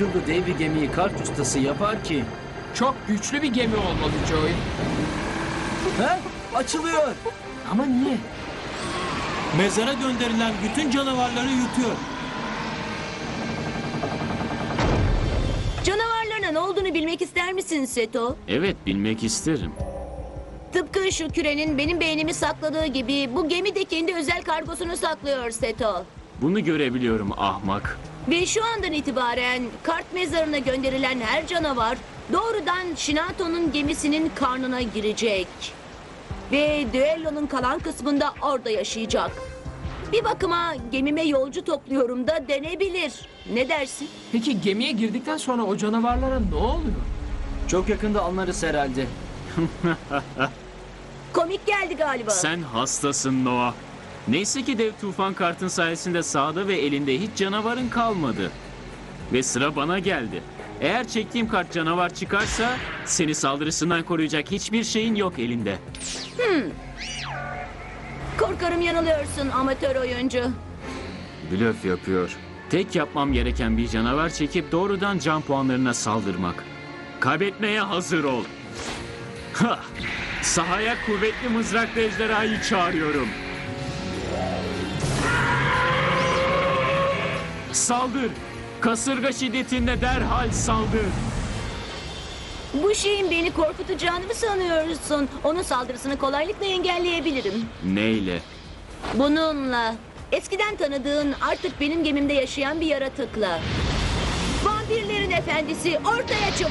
Akıllı dev bir gemiyi kart ustası yapar ki? Çok güçlü bir gemi olmalı Joey. He? Açılıyor. Ama niye? Mezara gönderilen bütün canavarları yutuyor. Canavarlarına ne olduğunu bilmek ister misin Seto? Evet bilmek isterim. Tıpkı şu kürenin benim beynimi sakladığı gibi bu gemi de kendi özel kargosunu saklıyor Seto. Bunu görebiliyorum ahmak. Ve şu andan itibaren kart mezarına gönderilen her canavar doğrudan Shinato'nun gemisinin karnına girecek. Ve düellonun kalan kısmında orada yaşayacak. Bir bakıma gemime yolcu topluyorum da denebilir. Ne dersin? Peki gemiye girdikten sonra o canavarlara ne oluyor? Çok yakında anlarız herhalde. Komik geldi galiba. Sen hastasın Noah. Neyse ki dev tufan kartın sayesinde sağda ve elinde hiç canavarın kalmadı. Ve sıra bana geldi. Eğer çektiğim kart canavar çıkarsa seni saldırısından koruyacak hiçbir şeyin yok elinde. Korkarım yanılıyorsun amatör oyuncu. Blöf yapıyor. Tek yapmam gereken bir canavar çekip doğrudan can puanlarına saldırmak. Kaybetmeye hazır ol. Ha! Sahaya kuvvetli mızraklı ejderhayı çağırıyorum. Saldır! Kasırga şiddetinde derhal saldır! Bu şeyin beni korkutacağını mı sanıyorsun? Onun saldırısını kolaylıkla engelleyebilirim. Neyle? Bununla. Eskiden tanıdığın artık benim gemimde yaşayan bir yaratıkla. Vampirlerin efendisi ortaya çık.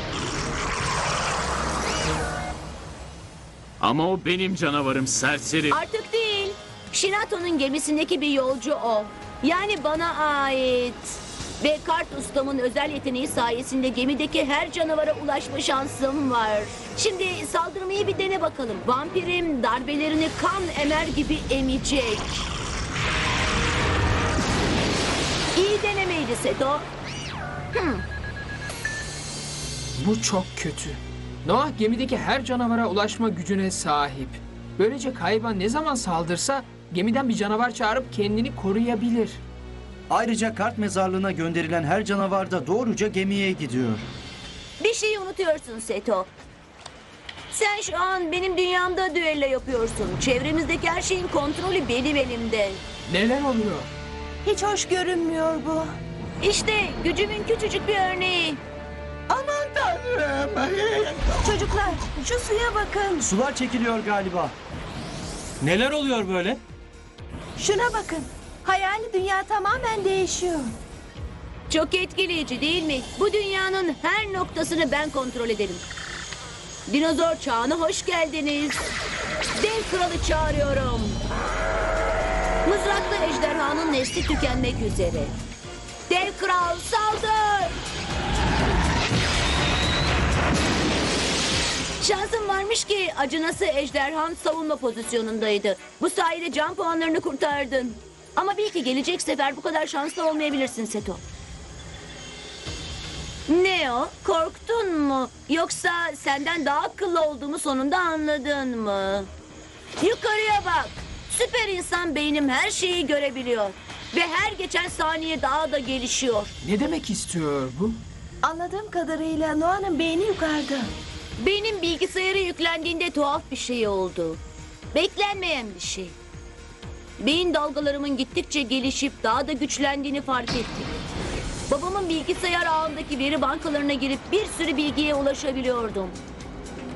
Ama o benim canavarım serseri. Artık değil. Shinato'nun gemisindeki bir yolcu o. Yani bana ait. Ve kart ustamın özel yeteneği sayesinde gemideki her canavara ulaşma şansım var. Şimdi saldırmayı bir dene bakalım. Vampirim darbelerini kan emer gibi emecek. İyi denemeydi Seto. Bu çok kötü. Noah gemideki her canavara ulaşma gücüne sahip. Böylece Kayba ne zaman saldırsa gemiden bir canavar çağırıp kendini koruyabilir. Ayrıca kart mezarlığına gönderilen her canavar da doğruca gemiye gidiyor. Bir şeyi unutuyorsun Seto. Sen şu an benim dünyamda düello yapıyorsun. Çevremizdeki her şeyin kontrolü benim elimde. Neler oluyor? Hiç hoş görünmüyor bu. İşte gücümün küçücük bir örneği. Çocuklar şu suya bakın. Sular çekiliyor galiba. Neler oluyor böyle? Şuna bakın. Hayali dünya tamamen değişiyor. Çok etkileyici değil mi? Bu dünyanın her noktasını ben kontrol ederim. Dinozor çağına hoş geldiniz. Dev kralı çağırıyorum. Mızraklı ejderhanın nesli tükenmek üzere. Dev kral saldır! Şansım varmış ki acınası ejderhan savunma pozisyonundaydı. Bu sayede can puanlarını kurtardın. Ama bil ki gelecek sefer bu kadar şanslı olmayabilirsin Seto. Ne o? Korktun mu? Yoksa senden daha akıllı olduğumu sonunda anladın mı? Yukarıya bak. Süper insan beynim her şeyi görebiliyor. Ve her geçen saniye daha da gelişiyor. Ne demek istiyor bu? Anladığım kadarıyla Noah'nın beyni yukarıda. Benim bilgisayara yüklendiğinde tuhaf bir şey oldu. Beklenmeyen bir şey. Beyin dalgalarımın gittikçe gelişip daha da güçlendiğini fark ettim. Babamın bilgisayar ağındaki veri bankalarına girip bir sürü bilgiye ulaşabiliyordum.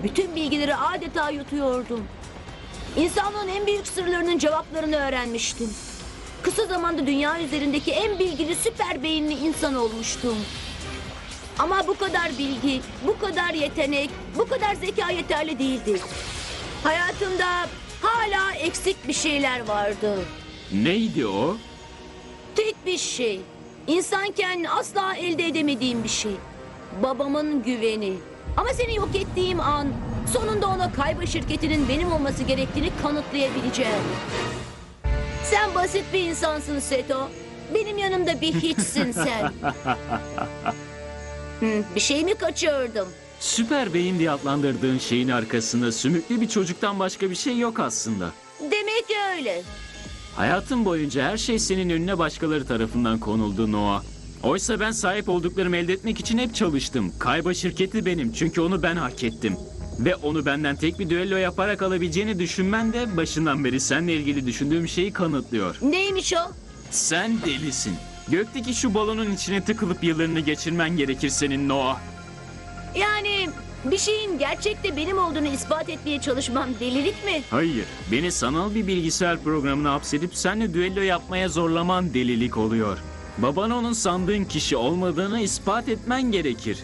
Bütün bilgileri adeta yutuyordum. İnsanlığın en büyük sırlarının cevaplarını öğrenmiştim. Kısa zamanda dünya üzerindeki en bilgili süper beyinli insan olmuştum. Ama bu kadar bilgi, bu kadar yetenek, bu kadar zeka yeterli değildi. Hayatımda hala eksik bir şeyler vardı. Neydi o? Tek bir şey. İnsanken asla elde edemediğim bir şey. Babamın güveni. Ama seni yok ettiğim an sonunda ona Kayba şirketinin benim olması gerektiğini kanıtlayabileceğim. Sen basit bir insansın Seto. Benim yanımda bir hiçsin sen. Hı, bir şey mi kaçırdım? Süper beyin diye adlandırdığın şeyin arkasında sümüklü bir çocuktan başka bir şey yok aslında. Demek öyle. Hayatın boyunca her şey senin önüne başkaları tarafından konuldu Noah. Oysa ben sahip olduklarımı elde etmek için hep çalıştım. Kayba şirketi benim çünkü onu ben hak ettim. Ve onu benden tek bir düello yaparak alabileceğini düşünmen de başından beri seninle ilgili düşündüğüm şeyi kanıtlıyor. Neymiş o? Sen delisin. Gökteki şu balonun içine tıkılıp yıllarını geçirmen gerekir senin Noah. Yani bir şeyin gerçekte benim olduğunu ispat etmeye çalışmam delilik mi? Hayır, beni sanal bir bilgisayar programına hapsedip seninle düello yapmaya zorlaman delilik oluyor. Baban onun sandığın kişi olmadığını ispat etmen gerekir.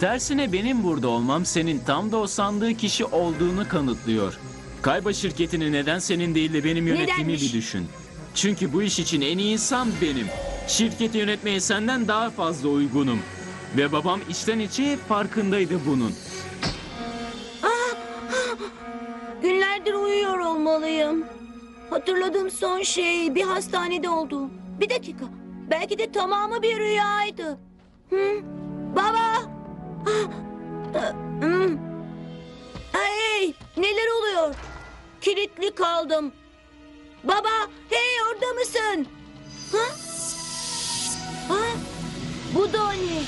Tersine benim burada olmam senin tam da o sandığı kişi olduğunu kanıtlıyor. Kayba şirketini neden senin değil de benim yönettiğimi Nedenmiş? bir düşün. Çünkü bu iş için en iyi insan benim. Şirketi yönetmeye senden daha fazla uygunum. Ve babam içten içe farkındaydı bunun. Günlerdir uyuyor olmalıyım. Hatırladığım son şey bir hastanede oldu. Bir dakika. Belki de tamamı bir rüyaydı. Hı? Baba! Ah, ah, hmm. Hey! Neler oluyor? Kilitli kaldım. Baba! Hey orada mısın? Ha? Bu da ne?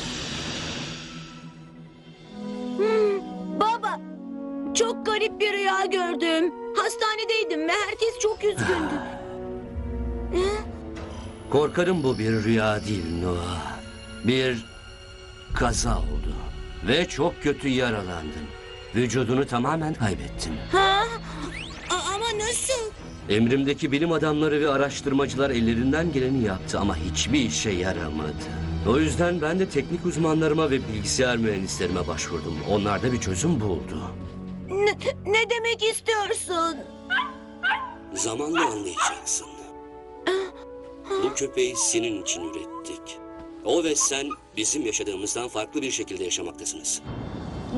Hmm, Baba! Çok garip bir rüya gördüm. Hastanedeydim ve herkes çok üzgündü. Korkarım bu bir rüya değil Noah. Bir kaza oldu. Ve çok kötü yaralandın. Vücudunu tamamen kaybettin. Ha? A- ama nasıl? Emrimdeki bilim adamları ve araştırmacılar ellerinden geleni yaptı ama hiçbir işe yaramadı. O yüzden ben de teknik uzmanlarıma ve bilgisayar mühendislerime başvurdum. Onlar da bir çözüm buldu. Ne, ne demek istiyorsun? Zamanla anlayacaksın. Bu köpeği senin için ürettik. O ve sen bizim yaşadığımızdan farklı bir şekilde yaşamaktasınız.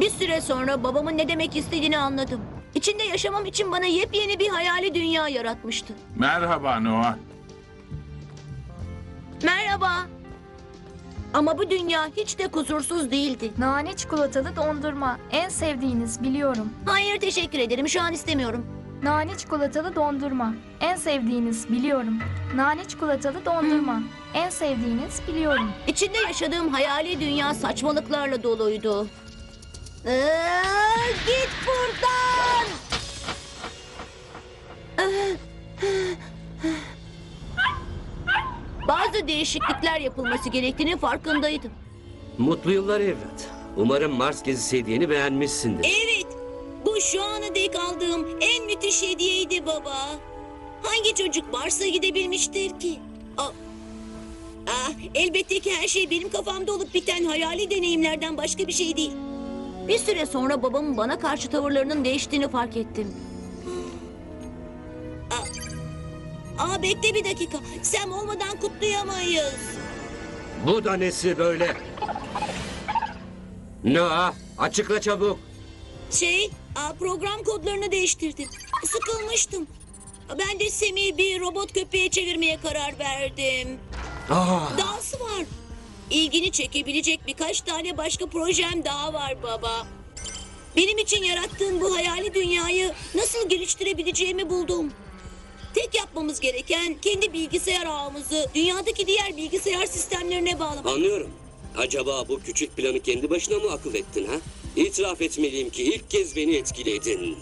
Bir süre sonra babamın ne demek istediğini anladım. İçinde yaşamam için bana yepyeni bir hayali dünya yaratmıştı. Merhaba Noah. Merhaba. Ama bu dünya hiç de kusursuz değildi. Nane çikolatalı dondurma. En sevdiğiniz biliyorum. Hayır teşekkür ederim şu an istemiyorum. Nane çikolatalı dondurma. En sevdiğiniz biliyorum. Nane çikolatalı dondurma. En sevdiğiniz biliyorum. İçinde yaşadığım hayali dünya saçmalıklarla doluydu. Ee, git buradan! Bazı değişiklikler yapılması gerektiğinin farkındaydım. Mutlu yıllar evlat. Umarım Mars gezisi hediyeni beğenmişsindir. Evet, bu şu ana dek aldığım en müthiş hediyeydi baba. Hangi çocuk Mars'a gidebilmiştir ki? Aa, ah, elbette ki her şey benim kafamda olup biten hayali deneyimlerden başka bir şey değil. Bir süre sonra babamın bana karşı tavırlarının değiştiğini fark ettim. Aa, aa bekle bir dakika. Sam olmadan kutlayamayız. Bu da nesi böyle? Noah açıkla çabuk. Şey, aa, program kodlarını değiştirdim. Sıkılmıştım. Ben de Semih'i bir robot köpeğe çevirmeye karar verdim. Aa, Dahası var. İlgini çekebilecek birkaç tane başka projem daha var baba. Benim için yarattığın bu hayali dünyayı nasıl geliştirebileceğimi buldum. Tek yapmamız gereken kendi bilgisayar ağımızı dünyadaki diğer bilgisayar sistemlerine bağlamak. anlıyorum. Acaba bu küçük planı kendi başına mı akıl ettin ha? İtiraf etmeliyim ki ilk kez beni etkiledin.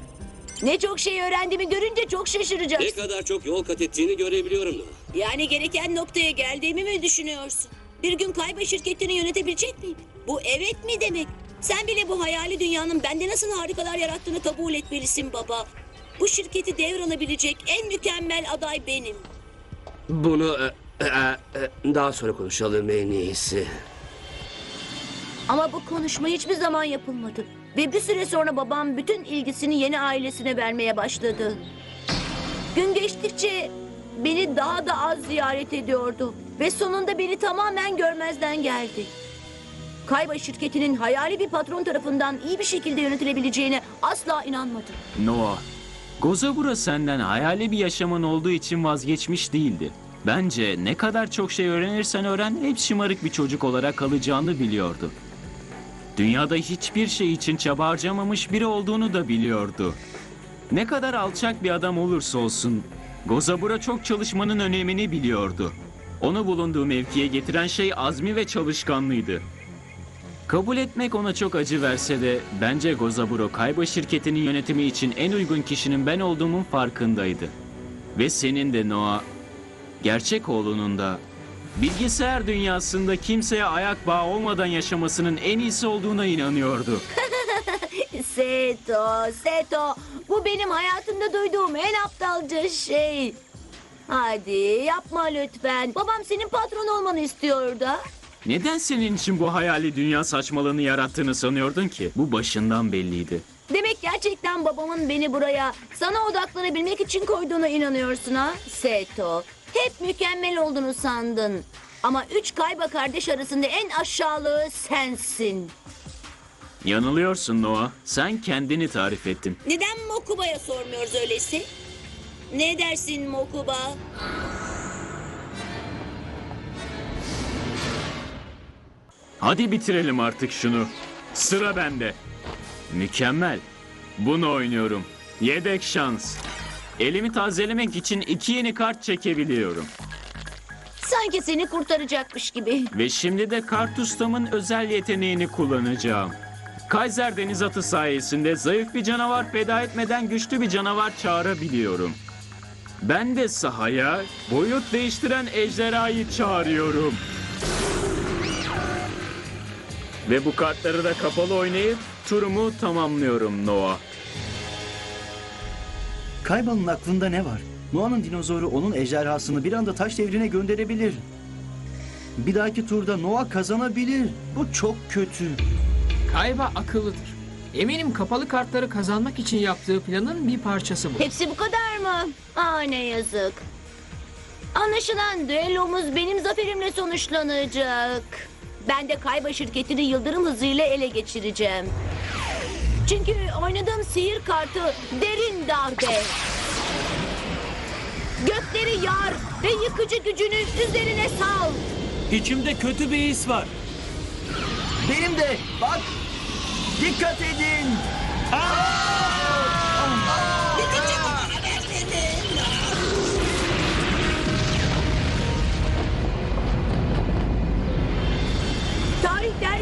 Ne çok şey öğrendiğimi görünce çok Ne şaşıracaksın. kadar çok yol kat ettiğini görebiliyorum. Yani gereken noktaya geldiğimi mi düşünüyorsun? Bir gün Kayba şirketini yönetebilecek miyim? Bu evet mi demek? Sen bile bu hayali dünyanın bende nasıl harikalar yarattığını kabul etmelisin baba. Bu şirketi devralabilecek en mükemmel aday benim. Bunu e, e, e, daha sonra konuşalım en iyisi. Ama bu konuşma hiçbir zaman yapılmadı. Ve bir süre sonra babam bütün ilgisini yeni ailesine vermeye başladı. Gün geçtikçe beni daha da az ziyaret ediyordu. Ve sonunda beni tamamen görmezden geldi. Kayba şirketinin hayali bir patron tarafından iyi bir şekilde yönetilebileceğine asla inanmadım. Noah, Gozabura senden hayali bir yaşamın olduğu için vazgeçmiş değildi. Bence ne kadar çok şey öğrenirsen öğren hep şımarık bir çocuk olarak kalacağını biliyordu. Dünyada hiçbir şey için çaba harcamamış biri olduğunu da biliyordu. Ne kadar alçak bir adam olursa olsun Gozabura çok çalışmanın önemini biliyordu. Onu bulunduğu mevkiye getiren şey azmi ve çalışkanlığıydı. Kabul etmek ona çok acı verse de bence Gozaburo Kayba şirketinin yönetimi için en uygun kişinin ben olduğumun farkındaydı. Ve senin de Noah, gerçek oğlunun da bilgisayar dünyasında kimseye ayak bağı olmadan yaşamasının en iyisi olduğuna inanıyordu. Seto, Seto. Bu benim hayatımda duyduğum en aptalca şey. Hadi yapma lütfen. Babam senin patron olmanı istiyor da. Neden senin için bu hayali dünya saçmalığını yarattığını sanıyordun ki? Bu başından belliydi. Demek gerçekten babamın beni buraya sana odaklanabilmek için koyduğuna inanıyorsun ha? Seto. Hep mükemmel olduğunu sandın. Ama üç kayba kardeş arasında en aşağılığı sensin. Yanılıyorsun Noah. Sen kendini tarif ettin. Neden Mokuba'ya sormuyoruz öyleyse? Ne dersin Mokuba? Hadi bitirelim artık şunu. Sıra bende. Mükemmel. Bunu oynuyorum. Yedek şans. Elimi tazelemek için iki yeni kart çekebiliyorum. Sanki seni kurtaracakmış gibi. Ve şimdi de kart ustamın özel yeteneğini kullanacağım. Kaiser deniz atı sayesinde zayıf bir canavar feda etmeden güçlü bir canavar çağırabiliyorum. Ben de sahaya boyut değiştiren ejderhayı çağırıyorum. Ve bu kartları da kapalı oynayıp turumu tamamlıyorum Noah. Kayba'nın aklında ne var? Noah'nın dinozoru onun ejderhasını bir anda taş devrine gönderebilir. Bir dahaki turda Noah kazanabilir. Bu çok kötü. Kayba akıllıdır. Eminim kapalı kartları kazanmak için yaptığı planın bir parçası bu. Hepsi bu kadar mı? Aa ne yazık. Anlaşılan düellomuz benim zaferimle sonuçlanacak. Ben de Kayba şirketini yıldırım hızıyla ele geçireceğim. Çünkü oynadığım sihir kartı derin darbe. Gökleri yar ve yıkıcı gücünü üzerine sal. İçimde kötü bir his var. Benim de bak. Dikkat edin. Tarih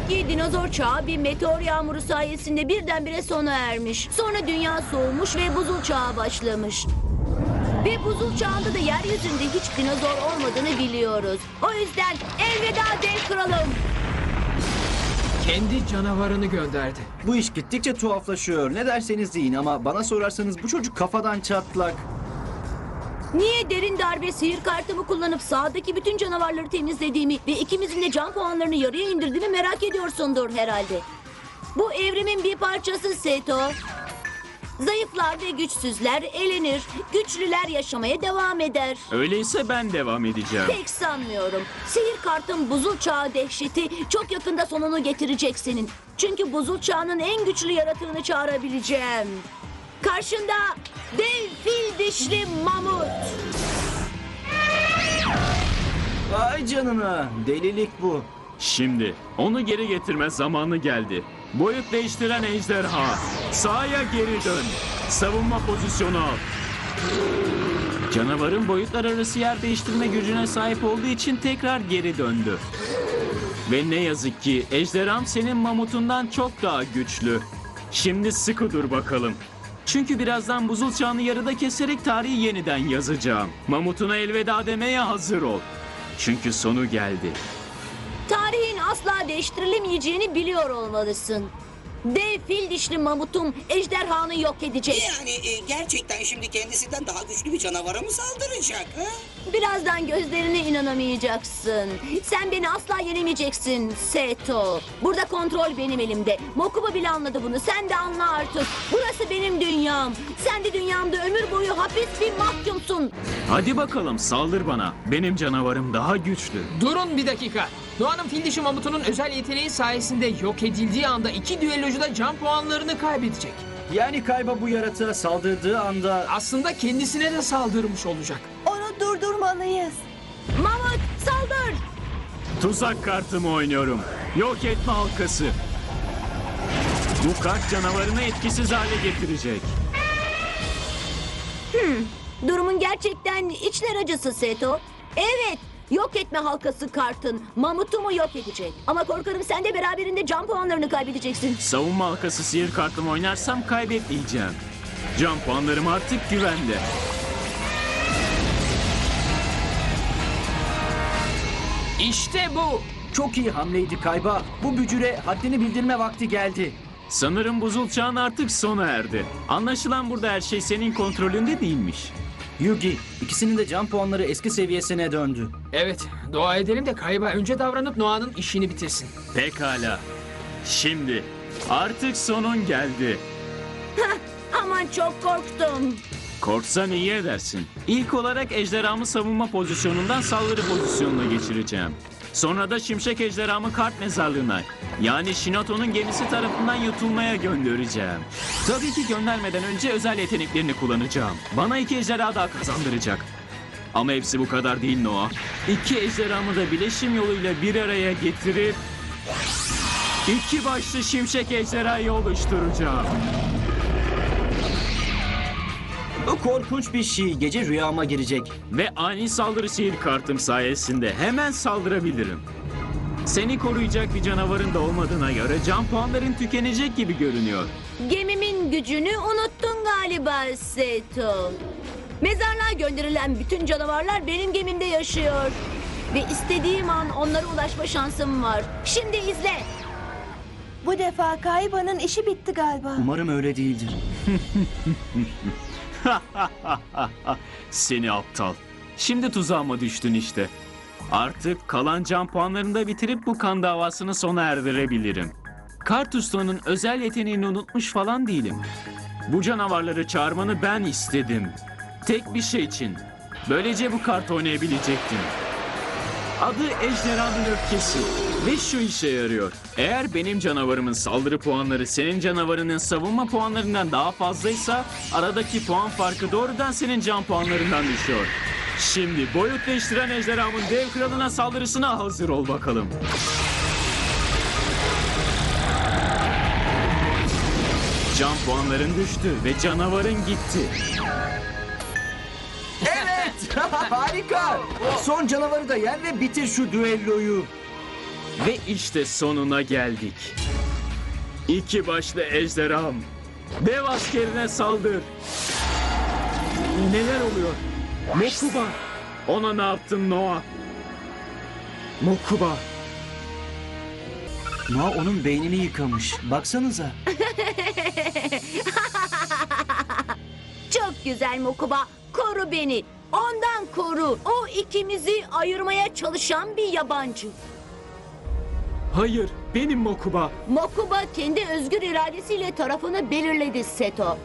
der ki dinozor çağı bir meteor yağmuru sayesinde birdenbire sona ermiş. Sonra dünya soğumuş ve buzul çağı başlamış. Ve buzul çağında da yeryüzünde hiç dinozor olmadığını biliyoruz. O yüzden elveda dev kralım. Kendi canavarını gönderdi. Bu iş gittikçe tuhaflaşıyor. Ne derseniz deyin ama bana sorarsanız bu çocuk kafadan çatlak. Niye derin darbe sihir kartımı kullanıp sağdaki bütün canavarları temizlediğimi ve ikimizin de can puanlarını yarıya indirdiğimi merak ediyorsundur herhalde. Bu evrimin bir parçası Seto. Zayıflar ve güçsüzler elenir, güçlüler yaşamaya devam eder. Öyleyse ben devam edeceğim. Pek sanmıyorum. Sihir kartın buzul çağı dehşeti çok yakında sonunu getirecek senin. Çünkü buzul çağının en güçlü yaratığını çağırabileceğim. Karşında dev fil dişli mamut. Vay canına. Delilik bu. Şimdi onu geri getirme zamanı geldi. Boyut değiştiren ejderha. Sahaya geri dön. Savunma pozisyonu al. Canavarın boyutlar arası yer değiştirme gücüne sahip olduğu için tekrar geri döndü. Ve ne yazık ki ejderham senin mamutundan çok daha güçlü. Şimdi sıkı dur bakalım. Çünkü birazdan buzul çağını yarıda keserek tarihi yeniden yazacağım. Mamutuna elveda demeye hazır ol. Çünkü sonu geldi. Tarihin asla değiştirilemeyeceğini biliyor olmalısın. Dev fil dişli mamutum ejderhanı yok edecek. Yani e, gerçekten şimdi kendisinden daha güçlü bir canavara mı saldıracak? Ha? Birazdan gözlerine inanamayacaksın. Sen beni asla yenemeyeceksin Seto. Burada kontrol benim elimde. Mokuba bile anladı bunu. Sen de anla artık. Burası benim dünyam. Sen de dünyamda ömür boyu hapis bir mahkumsun. Hadi bakalım saldır bana. Benim canavarım daha güçlü. Durun bir dakika. Doğan'ın fil dişi mamutunun özel yeteneği sayesinde yok edildiği anda iki düellocu da can puanlarını kaybedecek. Yani Kayba bu yaratığa saldırdığı anda Aslında kendisine de saldırmış olacak. Onu durdurmalıyız. Mamut saldır. Tuzak kartımı oynuyorum. Yok etme halkası. Bu kart canavarını etkisiz hale getirecek. Durumun gerçekten içler acısı Seto. Evet Yok etme halkası kartın. Mamutumu yok edecek. Ama korkarım sen de beraberinde can puanlarını kaybedeceksin. Savunma halkası sihir kartımı oynarsam kaybetmeyeceğim. Can puanlarım artık güvende. İşte bu. Çok iyi hamleydi Kayba. Bu bücüre haddini bildirme vakti geldi. Sanırım buzul çağın artık sona erdi. Anlaşılan burada her şey senin kontrolünde değilmiş. Yugi, ikisinin de can puanları eski seviyesine döndü. Evet, dua edelim de Kayba önce davranıp Noah'nın işini bitirsin. Pekala. Şimdi artık sonun geldi. Aman çok korktum. Korksan iyi edersin. İlk olarak ejderhamı savunma pozisyonundan saldırı pozisyonuna geçireceğim. Sonra da şimşek ejderhamı kart mezarlığına yani Shinato'nun gemisi tarafından yutulmaya göndereceğim. Tabii ki göndermeden önce özel yeteneklerini kullanacağım. Bana iki ejderha daha kazandıracak. Ama hepsi bu kadar değil Noah. İki ejderhamı da bileşim yoluyla bir araya getirip... iki başlı şimşek ejderhayı oluşturacağım. Bu korkunç bir şey. Gece rüyama girecek. Ve ani saldırı sihir kartım sayesinde hemen saldırabilirim. Seni koruyacak bir canavarın da olmadığına göre can puanların tükenecek gibi görünüyor. Gemimin gücünü unuttun galiba Seto. Mezarlığa gönderilen bütün canavarlar benim gemimde yaşıyor. Ve istediğim an onlara ulaşma şansım var. Şimdi izle. Bu defa Kayba'nın işi bitti galiba. Umarım öyle değildir. Seni aptal. Şimdi tuzağıma düştün işte. Artık kalan can puanlarını da bitirip bu kan davasını sona erdirebilirim. Kart ustanın özel yeteneğini unutmuş falan değilim. Bu canavarları çağırmanı ben istedim. Tek bir şey için. Böylece bu kart oynayabilecektin. Adı Ejderhanın Öfkesi ve şu işe yarıyor. Eğer benim canavarımın saldırı puanları senin canavarının savunma puanlarından daha fazlaysa aradaki puan farkı doğrudan senin can puanlarından düşüyor. Şimdi boyut değiştiren ejderhamın dev kralına saldırısına hazır ol bakalım. Can puanların düştü ve canavarın gitti. Evet! Harika! Son canavarı da yer ve bitir şu düelloyu. Ve işte sonuna geldik. İki başlı ejderham. Dev askerine saldır. Neler oluyor? Mokuba. Ona ne yaptın Noah? Mokuba. Noah onun beynini yıkamış. Baksanıza. Çok güzel Mokuba. Koru beni. Ondan koru. O ikimizi ayırmaya çalışan bir yabancı. Hayır, benim Mokuba. Mokuba kendi özgür iradesiyle tarafını belirledi Seto.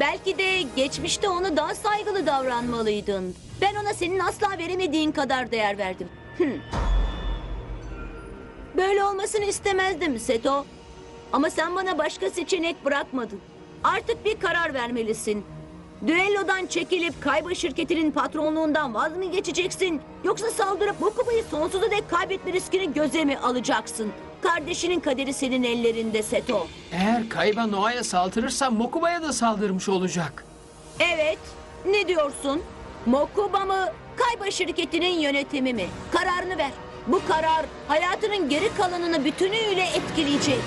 Belki de geçmişte ona daha saygılı davranmalıydın. Ben ona senin asla veremediğin kadar değer verdim. Hıh. Böyle olmasını istemezdim Seto. Ama sen bana başka seçenek bırakmadın. Artık bir karar vermelisin. Düellodan çekilip Kayba şirketinin patronluğundan vaz mı geçeceksin? Yoksa saldırıp Mokuba'yı sonsuza dek kaybetme riskini göze mi alacaksın? Kardeşinin kaderi senin ellerinde Seto. Eğer Kayba Noah'ya saldırırsa Mokuba'ya da saldırmış olacak. Evet, ne diyorsun? Mokuba mı, Kayba şirketinin yönetimi mi? Kararını ver. Bu karar hayatının geri kalanını bütünüyle etkileyecek.